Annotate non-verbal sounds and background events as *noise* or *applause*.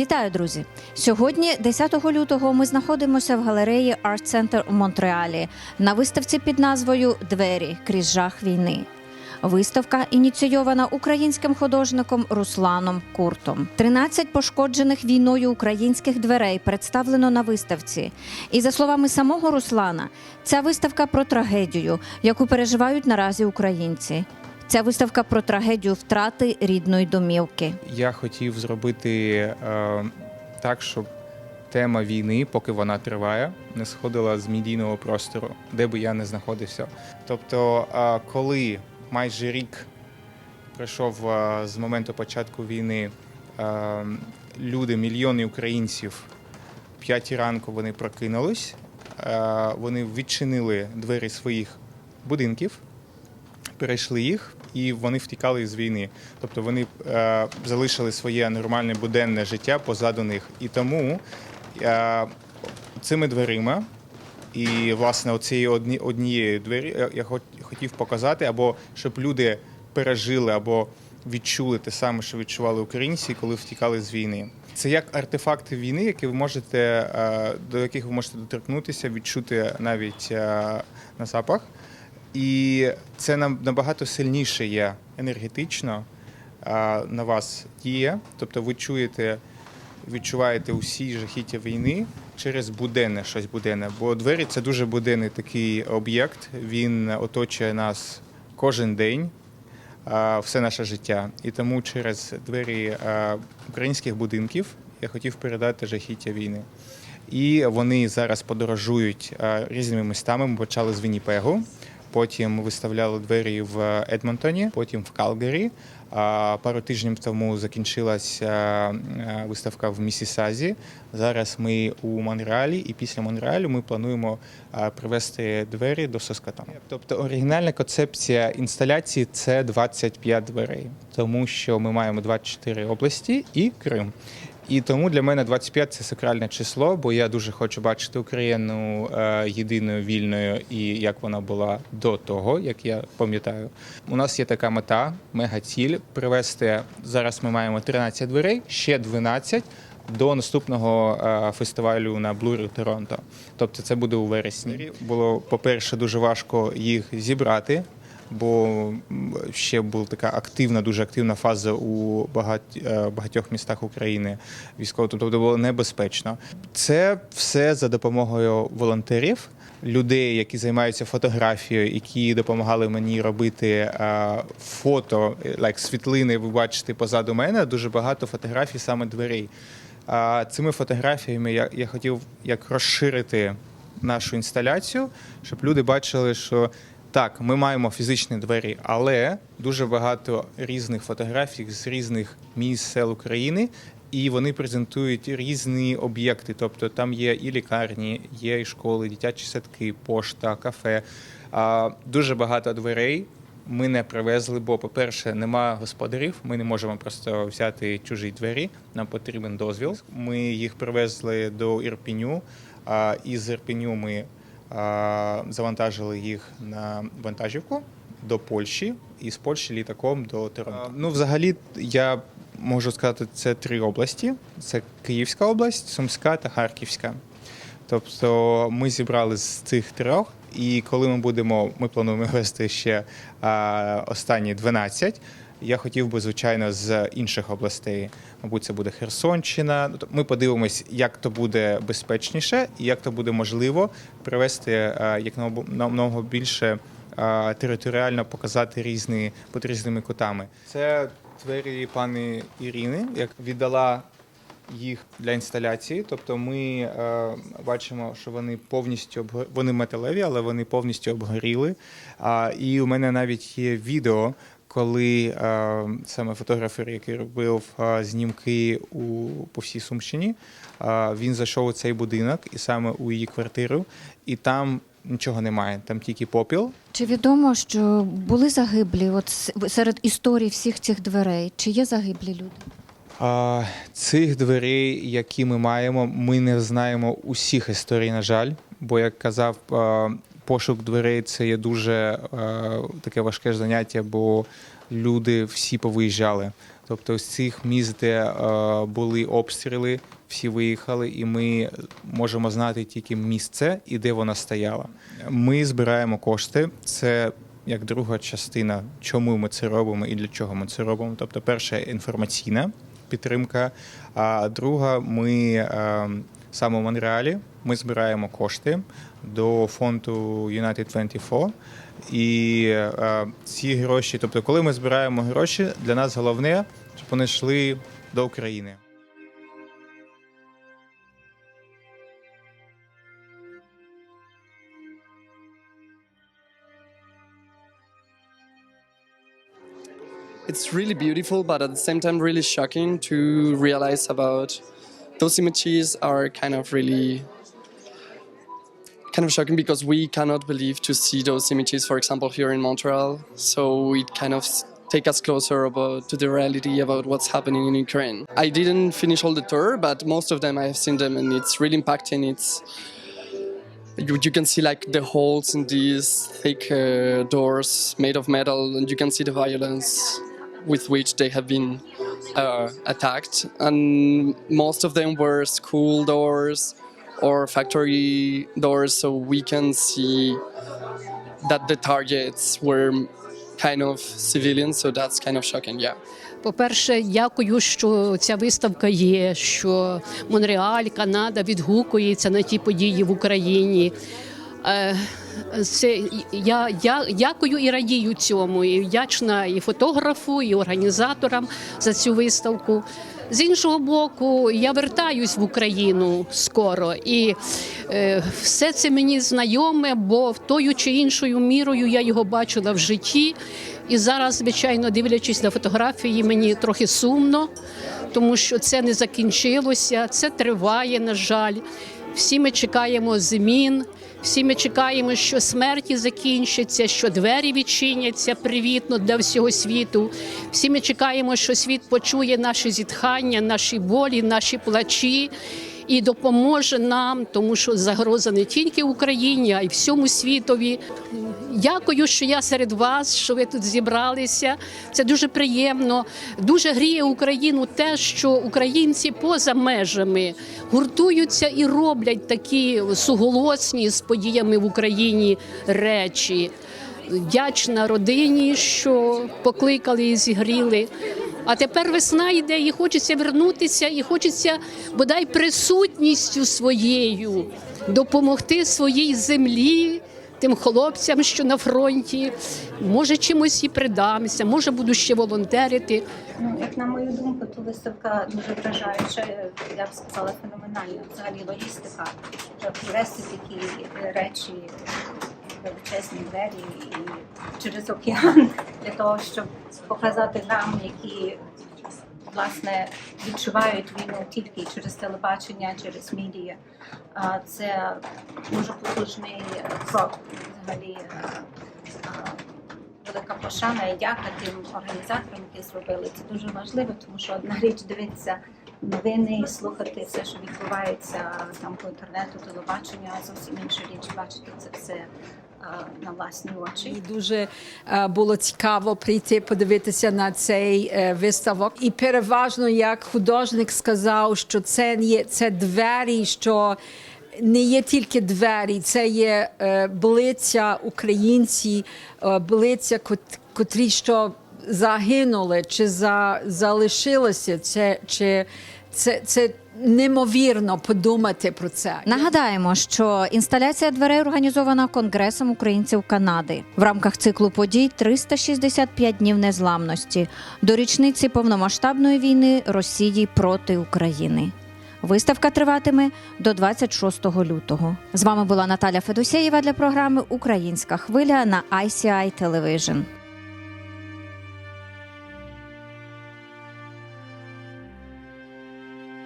Вітаю, друзі! Сьогодні, 10 лютого, ми знаходимося в галереї Art Center у Монреалі на виставці під назвою Двері крізь жах війни. Виставка ініційована українським художником Русланом Куртом. 13 пошкоджених війною українських дверей представлено на виставці. І за словами самого Руслана, ця виставка про трагедію, яку переживають наразі українці. Ця виставка про трагедію втрати рідної домівки. Я хотів зробити е, так, щоб тема війни, поки вона триває, не сходила з медійного простору, де би я не знаходився. Тобто, е, коли майже рік пройшов е, з моменту початку війни, е, люди, мільйони українців, п'ятій ранку вони прокинулись, е, вони відчинили двері своїх будинків перейшли їх, і вони втікали з війни. Тобто вони е, залишили своє нормальне буденне життя позаду них. І тому е, цими дверима, і власне оцією одні, однією двері я хот- хотів показати, або щоб люди пережили або відчули те саме, що відчували українці, коли втікали з війни. Це як артефакти війни, які ви можете е, до яких ви можете доторкнутися, відчути навіть е, на запах. І це нам набагато сильніше є енергетично на вас діє. Тобто ви чуєте, відчуваєте усі жахіття війни через буденне щось буденне. Бо двері це дуже буденний такий об'єкт. Він оточує нас кожен день. Все наше життя. І тому через двері українських будинків я хотів передати жахіття війни. І вони зараз подорожують різними містами. Ми почали з Вінніпегу, потім виставляли двері в Едмонтоні, потім в Калгарі. Пару тижнів тому закінчилася виставка в Місісазі. Зараз ми у Монреалі, і після Монреалю ми плануємо а, привезти двері до Соскатана. Тобто оригінальна концепція інсталяції це 25 дверей, тому що ми маємо 24 області і Крим. І тому для мене 25 – це сакральне число, бо я дуже хочу бачити Україну е, єдиною вільною і як вона була до того, як я пам'ятаю. У нас є така мета, мегаціль привезти зараз. Ми маємо 13 дверей, ще 12 до наступного е, фестивалю на Блурі Торонто. Тобто це буде у вересні. Було, по-перше, дуже важко їх зібрати. Бо ще була така активна, дуже активна фаза у е, багатьох містах України військово, тобто було небезпечно. Це все за допомогою волонтерів, людей, які займаються фотографією, які допомагали мені робити е, фото, like, світлини. Ви бачите позаду мене дуже багато фотографій саме дверей. А цими фотографіями я, я хотів як розширити нашу інсталяцію, щоб люди бачили, що так, ми маємо фізичні двері, але дуже багато різних фотографій з різних міст сел України, і вони презентують різні об'єкти. Тобто там є і лікарні, є і школи, дитячі садки, пошта, кафе. Дуже багато дверей. Ми не привезли, бо, по-перше, нема господарів. Ми не можемо просто взяти чужі двері. Нам потрібен дозвіл. Ми їх привезли до Ірпіню. А із Ірпіню ми завантажили їх на вантажівку до Польщі, і з Польщі літаком до Торонто. Ну, взагалі, я можу сказати, це три області: це Київська область, Сумська та Харківська. Тобто ми зібрали з цих трьох, і коли ми будемо, ми плануємо вести ще останні 12. Я хотів би, звичайно, з інших областей. Мабуть, це буде Херсонщина. Ну, Ми подивимось, як то буде безпечніше і як то буде можливо привести як намного- більше територіально показати різні під різними кутами. Це двері пані Ірини, як віддала їх для інсталяції. Тобто ми е, бачимо, що вони повністю обго- вони металеві, але вони повністю обгоріли. А, і у мене навіть є відео, коли е, саме фотографер, який робив е, знімки у по всій Сумщині, е, він зайшов у цей будинок і саме у її квартиру, і там. Нічого немає, там тільки попіл. Чи відомо, що були загиблі от серед історій всіх цих дверей? Чи є загиблі люди? А, цих дверей, які ми маємо, ми не знаємо усіх історій, на жаль. Бо, як казав, пошук дверей це є дуже а, таке важке заняття, бо люди всі повиїжджали. Тобто з цих міст, де е, були обстріли, всі виїхали, і ми можемо знати тільки місце і де вона стояла. Ми збираємо кошти. Це як друга частина, чому ми це робимо і для чого ми це робимо. Тобто, перша інформаційна підтримка, а друга ми е, саме в Монреалі ми збираємо кошти до фонду United 24. І е, ці гроші, тобто, коли ми збираємо гроші, для нас головне, щоб вони йшли до України. It's really beautiful, but at the same time, really shocking to realize about those images are kind of really kind of shocking because we cannot believe to see those images, for example, here in Montreal. So it kind of take us closer about to the reality about what's happening in Ukraine. I didn't finish all the tour, but most of them I have seen them, and it's really impacting. It's you, you can see like the holes in these thick uh, doors made of metal, and you can see the violence with which they have been uh, attacked. And most of them were school doors or factory doors, so we can see that the targets were kind of civilians. So that's kind of shocking. Yeah. По-перше, дякую, що ця виставка є, що Монреаль, Канада відгукується на ті події в Україні. Е, Це я, я дякую і радію цьому. І вдячна і фотографу, і організаторам за цю виставку. З іншого боку, я вертаюсь в Україну скоро, і е, все це мені знайоме, бо в тою чи іншою мірою я його бачила в житті. І зараз, звичайно, дивлячись на фотографії, мені трохи сумно, тому що це не закінчилося, це триває, на жаль. Всі ми чекаємо змін. Всі ми чекаємо, що смерті закінчаться, що двері відчиняться привітно для всього світу. Всі ми чекаємо, що світ почує наші зітхання, наші болі, наші плачі і допоможе нам, тому що загроза не тільки Україні, а й всьому світові. Дякую, що я серед вас, що ви тут зібралися. Це дуже приємно. Дуже гріє Україну те, що українці поза межами гуртуються і роблять такі суголосні з подіями в Україні речі. Вдячна родині, що покликали і зігріли. А тепер весна йде, і хочеться вернутися, і хочеться бодай присутністю своєю допомогти своїй землі, тим хлопцям, що на фронті. Може, чимось і придамся, може, буду ще волонтерити. Ну, як на мою думку, то виставка дуже вражаюча, я б сказала, феноменальна. Взагалі логістика, привезти такі е, речі, величезні двері і через океан *laughs* для того, щоб показати нам, які власне відчувають війну тільки через телебачення, через медіа. Це дуже потужний крок взагалі. велика пошана і дяка тим організаторам, які зробили. Це дуже важливо, тому що одна річ дивитися новини слухати все, що відбувається там по інтернету, телебаченню, а зовсім інша річ бачити це все на власні очі. І дуже е, було цікаво прийти подивитися на цей е, виставок. І переважно, як художник сказав, що це є це двері, що не є тільки двері, це є е, блиця українці, блиця, кот- котрі що загинули чи за, залишилися. Це чи це, це неймовірно подумати про це. Нагадаємо, що інсталяція дверей організована Конгресом українців Канади в рамках циклу подій 365 днів незламності до річниці повномасштабної війни Росії проти України. Виставка триватиме до 26 лютого. З вами була Наталя Федосєєва для програми Українська хвиля на ICI Television.